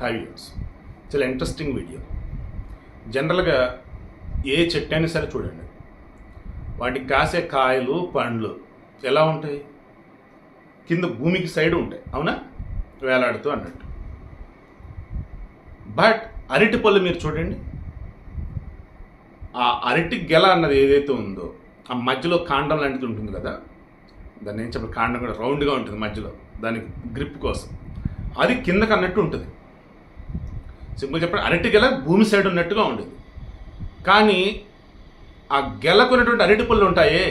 Hi views చాలా interesting video జనరల్గా ఏ చెట్టు అయినా సరే చూడండి. వాటికి కాసే కాయలు పండ్లు ఎలా ఉంటాయి? కింద భూమికి సైడ్ ఉంటాయి. అవునా? వేలాడుతూ అన్నట్టు. బట్ అరటి పళ్ళు మీరు చూడండి. ఆ అరటి గెల అన్నది ఏదైతే ఉందో ఆ మధ్యలో కాండం లాంటిది ఉంటుంది కదా? దాన్ని ఏం చెప్పాలి? కాండం కూడా రౌండ్గా ఉంటుంది మధ్యలో. దానికి గ్రిప్ కోసం. అది కిందకి అన్నట్టు ఉంటుంది. సింపుల్ చెప్పండి అరటి గెల భూమి సైడ్ ఉన్నట్టుగా ఉండేది. కానీ ఆ గెలకు ఉన్నటువంటి అరటి పళ్ళు ఉంటాయే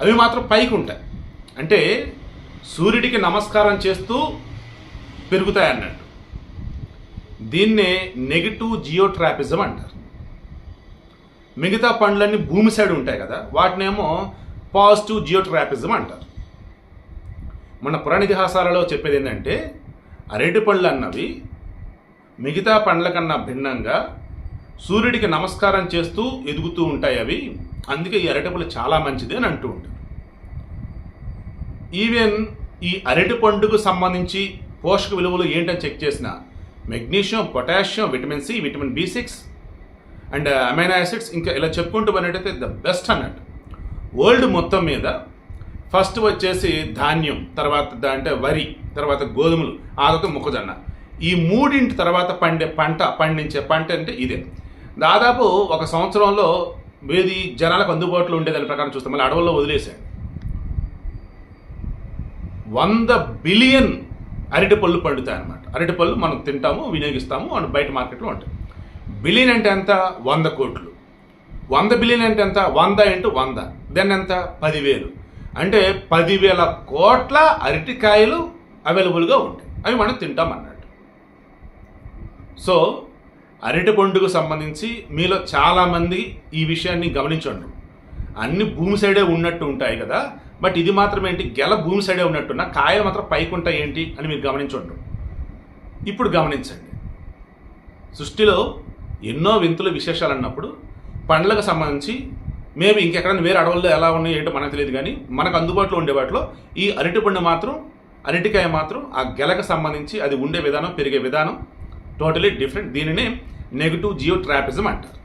అవి మాత్రం పైకి ఉంటాయి. అంటే సూర్యుడికి నమస్కారం చేస్తూ పెరుగుతాయి అన్నట్టు. దీన్నే నెగిటివ్ జియోట్రాపిజం అంటారు. మిగతా పండ్లన్నీ భూమి సైడ్ ఉంటాయి కదా వాటినేమో పాజిటివ్ జియోట్రాపిజం అంటారు. మన పురాణ ఇతిహాసాలలో చెప్పేది ఏంటంటే అరటి పళ్ళు అన్నవి మిగతా పండ్ల కన్నా భిన్నంగా సూర్యుడికి నమస్కారం చేస్తూ ఎదుగుతూ ఉంటాయి అవి. అందుకే ఈ అరటిపళ్ళు చాలా మంచిది అని అంటూ ఉంటారు. ఈవెన్ ఈ అరటి పండుకు సంబంధించి పోషక విలువలు ఏంటని చెక్ చేసిన magnesium potassium vitamin C vitamin B six and amino acids ఇంకా ఇలా చెప్పుకుంటూ పోయినట్టయితే ద బెస్ట్ అన్నట్టు. వరల్డ్ మొత్తం మీద ఫస్ట్ వచ్చేసి ధాన్యం తర్వాత దా- అంటే వరి తర్వాత గోధుమలు ఆ తర్వాత మొక్కజొన్న. ఈ మూడింటి తర్వాత పండే పంట పండించే పంట అంటే ఇదే. దాదాపు ఒక సంవత్సరంలో వేది జనాలకు అందుబాటులో ఉండేదాని ప్రకారం చూస్తే మళ్ళీ అడవుల్లో వదిలేశాడు వంద బిలియన్ అరటిపళ్ళు పండుతాయి అన్నమాట అరటిపళ్ళు మనం తింటాము వినియోగిస్తాము అండ్ బయట మార్కెట్లో ఉంటాయి. బిలియన్ అంటే ఎంత? వంద కోట్లు. వంద బిలియన్ అంటే ఎంత? వంద ఇంటూ వంద. దెన్ ఎంత? పదివేలు. అంటే పదివేల కోట్ల అరటికాయలు అవైలబుల్గా ఉంటాయి. అవి మనం తింటాం అన్నట్టు సో అరటి పండుగకు సంబంధించి మీలో చాలామంది ఈ విషయాన్ని గమనించండి. అన్ని భూమి సైడే ఉన్నట్టు ఉంటాయి కదా బట్ ఇది మాత్రం ఏంటి? గెల భూమి సైడే ఉన్నట్టున్న కాయలు మాత్రం పైకి ఉంటాయి ఏంటి అని మీరు గమనించండి. ఇప్పుడు గమనించండి. సృష్టిలో ఎన్నో వింతుల విశేషాలు అన్నప్పుడు పండ్లకు సంబంధించి మేబీ ఇంకెక్కడైనా వేరే అడవుల్లో ఎలా ఉన్నాయి ఏంటో మనకు తెలియదు కానీ మనకు అందుబాటులో ఉండే వాటిలో ఈ అరటి పండు మాత్రం అరటికాయ మాత్రం ఆ గెలకు సంబంధించి అది ఉండే విధానం పెరిగే విధానం టోటలీ డిఫరెంట్ దీనినే నెగిటివ్ జియో ట్రాపిజం అంటారు.